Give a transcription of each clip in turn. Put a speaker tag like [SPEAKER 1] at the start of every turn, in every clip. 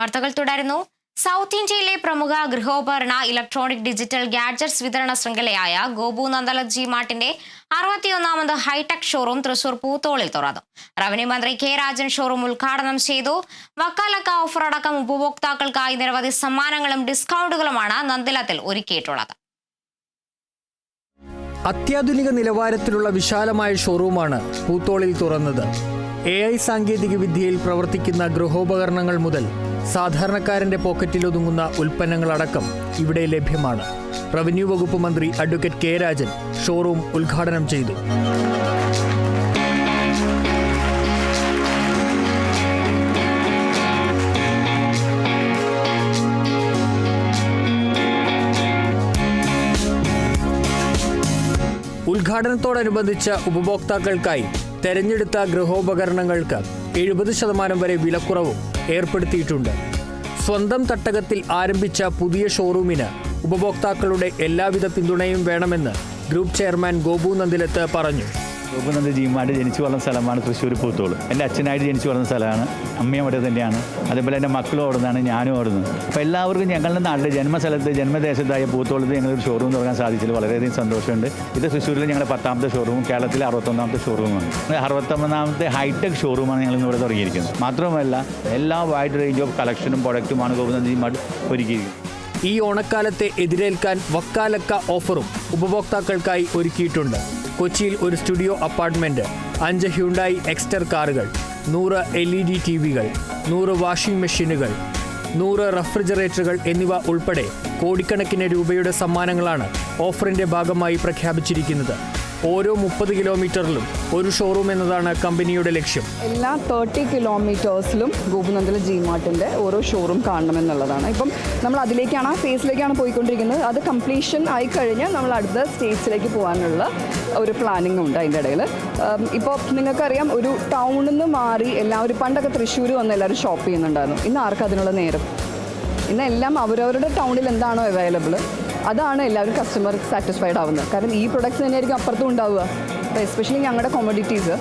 [SPEAKER 1] വാർത്തകൾ തുടരുന്നു. സൗത്ത് ഇന്ത്യയിലെ പ്രമുഖ ഗൃഹോപകരണ ഇലക്ട്രോണിക് ഡിജിറ്റൽ ഗാഡ്ജറ്റ്സ് വിതരണ ശൃംഖലയായ ഗോപു നന്ദല ജി മാർട്ടിന്റെ അറുപത്തിയൊന്നാമത് ഹൈടെക് ഷോറൂം തൃശൂർ പൂത്തോളിൽ തുറന്നു. റവന്യൂ മന്ത്രി കെ രാജൻ ഷോറൂം ഉദ്ഘാടനം ചെയ്തു. വക്കാലക്ക ഓഫർ അടക്കം ഉപഭോക്താക്കൾക്കായി നിരവധി സമ്മാനങ്ങളും ഡിസ്കൗണ്ടുകളുമാണ് നന്ദിലത്തിൽ ഒരുക്കിയിട്ടുള്ളത്.
[SPEAKER 2] അത്യാധുനിക നിലവാരത്തിലുള്ള വിശാലമായ ഷോറൂമാണ് പൂത്തോളിൽ തുറന്നത്. എ ഐ സാങ്കേതിക വിദ്യയിൽ പ്രവർത്തിക്കുന്ന ഗൃഹോപകരണങ്ങൾ മുതൽ സാധാരണക്കാരന്റെ പോക്കറ്റിൽ ഒതുങ്ങുന്ന ഉൽപ്പന്നങ്ങളടക്കം ഇവിടെ ലഭ്യമാണ്. റവന്യൂ വകുപ്പ് മന്ത്രി അഡ്വക്കേറ്റ് കെ രാജൻ ഷോറൂം ഉദ്ഘാടനം ചെയ്തു. ഉദ്ഘാടനത്തോടനുബന്ധിച്ച് ഉപഭോക്താക്കൾക്കായി തെരഞ്ഞെടുത്ത ഗൃഹോപകരണങ്ങൾക്ക് എഴുപത് ശതമാനം വരെ വിലക്കുറവും ഏർപ്പെടുത്തിയിട്ടുണ്ട്. സ്വന്തം തട്ടകത്തിൽ ആരംഭിച്ച പുതിയ ഷോറൂമിന് ഉപഭോക്താക്കളുടെ എല്ലാവിധ പിന്തുണയും വേണമെന്ന് ഗ്രൂപ്പ് ചെയർമാൻ ഗോപു നന്ദിലത്ത് പറഞ്ഞു.
[SPEAKER 3] ഗോപുനന്ദ ജീമാട് ജനിച്ചു വളർന്ന സ്ഥലമാണ് തൃശ്ശൂർ പൂത്തോൾ എന്റെ അച്ഛനായിട്ട് ജനിച്ചു വളർന്ന സ്ഥലമാണ്. അമ്മയും അവിടെ തന്നെയാണ്. അതേപോലെ എന്റെ മക്കളും അവിടെ നിന്നാണ് ഞാനും അവിടെ നിന്ന്. അപ്പോൾ എല്ലാവർക്കും ഞങ്ങളുടെ നാട്ടിലെ ജന്മസ്ഥലത്ത് ജന്മദേശത്തായ പൂത്തോളത്ത് ഞങ്ങളൊരു ഷോറൂം തുടങ്ങാൻ സാധിച്ചതിൽ വളരെയധികം സന്തോഷമുണ്ട്. ഇത് തൃശ്ശൂരിൽ ഞങ്ങളുടെ പത്താമത്തെ ഷോറൂമും കേരളത്തിലെ അറുപത്തൊന്നാമത്തെ ഷോറൂമാണ് അറുപത്തൊന്നാമത്തെ ഹൈടെക് ഷോറൂമാണ് ഞങ്ങൾ ഇന്ന് ഇവിടെ തുടങ്ങിയിരിക്കുന്നത്. മാത്രമല്ല എല്ലാ വൈഡ് റേഞ്ച് ഓഫ് കളക്ഷനും പ്രൊഡക്റ്റുമാണ് ഗോപുനന്ദ ജീമാട് ഒരുക്കിയിരിക്കുന്നത്.
[SPEAKER 2] ഈ ഓണക്കാലത്തെ എതിരേൽക്കാൻ വക്കാലക്ക ഓഫറും ഉപഭോക്താക്കൾക്കായി ഒരുക്കിയിട്ടുണ്ട്. കൊച്ചിയിൽ ഒരു സ്റ്റുഡിയോ അപ്പാർട്ട്മെന്റ് അഞ്ച് ഹ്യുണ്ടായി എക്സ്റ്റർ കാറുകൾ നൂറ് എൽ ഇ ഡി ടി വികൾ നൂറ് വാഷിംഗ് മെഷീനുകൾ നൂറ് റെഫ്രിജറേറ്ററുകൾ എന്നിവ ഉൾപ്പെടെ കോടിക്കണക്കിന് രൂപയുടെ സമ്മാനങ്ങളാണ് ഓഫറിന്റെ ഭാഗമായി പ്രഖ്യാപിച്ചിരിക്കുന്നത്. ഓരോ മുപ്പത് കിലോമീറ്ററിലും ഒരു ഷോറൂം എന്നതാണ് കമ്പനിയുടെ ലക്ഷ്യം.
[SPEAKER 4] എല്ലാ തേർട്ടി കിലോമീറ്റേഴ്സിലും ഗോപുനന്ദല ജി മാർട്ടിന്റെ ഓരോ ഷോറൂം കാണണം എന്നുള്ളതാണ് ഇപ്പം നമ്മൾ അതിലേക്കാണ് ആ ഫേസിലേക്കാണ് പോയിക്കൊണ്ടിരിക്കുന്നത്. അത് കംപ്ലീഷൻ ആയി കഴിഞ്ഞാൽ നമ്മൾ അടുത്ത സ്റ്റേറ്റ്സിലേക്ക് പോകാനുള്ള ഒരു പ്ലാനിങ് ഉണ്ട് അതിന്റെ ഇടയിൽ. ഇപ്പോൾ നിങ്ങൾക്കറിയാം ഒരു ടൗണിൽ നിന്ന് മാറി എല്ലാവരും പണ്ടൊക്കെ തൃശ്ശൂർ വന്ന് എല്ലാവരും ഷോപ്പ് ചെയ്യുന്നുണ്ടായിരുന്നു. ഇന്ന് ആർക്കും അതിനുള്ള നേരം? ഇന്ന് എല്ലാം അവരവരുടെ ടൗണിൽ എന്താണോ അവൈലബിൾ അതാണ് എല്ലാവരും കസ്റ്റമർ സാറ്റിസ്ഫൈഡ് ആവുന്നത്. കാരണം ഈ പ്രൊഡക്ട്സ് തന്നെയായിരിക്കും അപ്പുറത്തും ഉണ്ടാവുക. അപ്പോൾ എസ്പെഷ്യലി ഞങ്ങളുടെ കോമഡിറ്റീസ്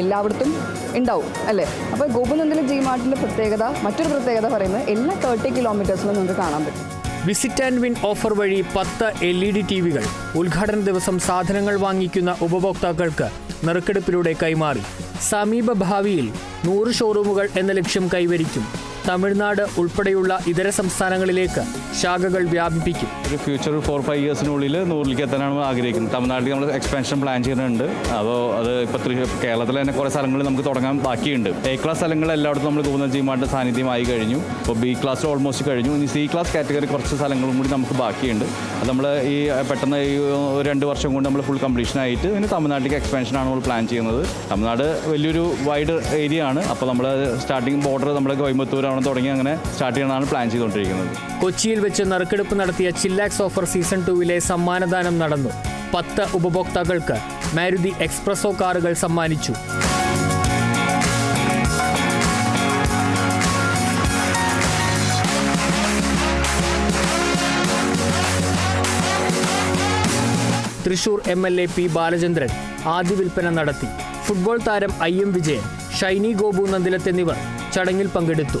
[SPEAKER 4] എല്ലായിടത്തും ഉണ്ടാവും അല്ലേ? അപ്പോൾ ഗോപുനന്ദന ജി മാർട്ടിന്റെ പ്രത്യേകത മറ്റൊരു പ്രത്യേകത പറയുന്നത് എല്ലാ തേർട്ടി കിലോമീറ്റേഴ്സിലും നമുക്ക് കാണാൻ പറ്റും.
[SPEAKER 2] വിസിറ്റ് ആൻഡ് വിൻ ഓഫർ വഴി പത്ത് എൽ ഇ ഡി ടി വികൾ ഉദ്ഘാടന ദിവസം സാധനങ്ങൾ വാങ്ങിക്കുന്ന ഉപഭോക്താക്കൾക്ക് നറുക്കെടുപ്പിലൂടെ കൈമാറി. സമീപ ഭാവിയിൽ നൂറ് ഷോറൂമുകൾ എന്ന ലക്ഷ്യം കൈവരിക്കും. തമിഴ്നാട് ഉൾപ്പെടെയുള്ള ഇതര സംസ്ഥാനങ്ങളിലേക്ക് ശാഖകൾ വ്യാപിപ്പിക്കും.
[SPEAKER 3] ഒരു ഫ്യൂച്ചർ ഫോർ ഫൈവ് ഇയേഴ്സിനുള്ളിൽ നൂറിലേക്ക് എത്താനാണ് ആഗ്രഹിക്കുന്നത്. തമിഴ്നാട്ടിൽ നമ്മൾ എക്സ്പാൻഷൻ പ്ലാൻ ചെയ്യുന്നുണ്ട്. അപ്പോൾ അത് ഇപ്പോൾ തൃശ്ശൂർ കേരളത്തിൽ തന്നെ കുറേ സ്ഥലങ്ങളിൽ നമുക്ക് തുടങ്ങാൻ ബാക്കിയുണ്ട്. എ ക്ലാസ് സ്ഥലങ്ങൾ എല്ലായിടത്തും നമ്മൾ ഗോപുന ജീമായിട്ട് സാന്നിധ്യമായി കഴിഞ്ഞു. ഇപ്പോൾ ബി ക്ലാസ് ഓൾമോസ്റ്റ് കഴിഞ്ഞു. ഇനി സി ക്ലാസ് കാറ്റഗറി കുറച്ച് സ്ഥലങ്ങളും കൂടി നമുക്ക് ബാക്കിയുണ്ട്. അത് നമ്മൾ ഈ പെട്ടെന്ന് ഈ രണ്ട് വർഷം കൊണ്ട് നമ്മൾ ഫുൾ കംപ്ലീഷൻ ആയിട്ട് ഇനി തമിഴ്നാട്ടിലേക്ക് എക്സ്പാൻഷനാണ് നമ്മൾ പ്ലാൻ ചെയ്യുന്നത്. തമിഴ്നാട് വലിയൊരു വൈഡ് ഏരിയ ആണ്. അപ്പോൾ നമ്മൾ സ്റ്റാർട്ടിങ് ബോർഡർ നമ്മൾ കോയമ്പത്തൂരാണ് തുടങ്ങി അങ്ങനെ സ്റ്റാർട്ട് ചെയ്യണമെന്നാണ് പ്ലാൻ ചെയ്തുകൊണ്ടിരിക്കുന്നത്.
[SPEAKER 2] കൊച്ചിയിൽ വെച്ച് നറുക്കെടുപ്പ് നടത്തിയ ചില്ലാക്സ് ഓഫർ സീസൺ ടൂവിലെ സമ്മാനദാനം നടന്നു. പത്ത് ഉപഭോക്താക്കൾക്ക് മാരുതി എക്സ്പ്രസോ കാറുകൾ സമ്മാനിച്ചു. Thrissur M L A P Balachandran ആദ്യ വിൽപ്പന നടത്തി. ഫുട്ബോൾ താരം ഐ എം വിജയൻ ഷൈനി ഗോപു നന്ദിലത്ത് എന്നിവർ ചടങ്ങിൽ പങ്കെടുത്തു.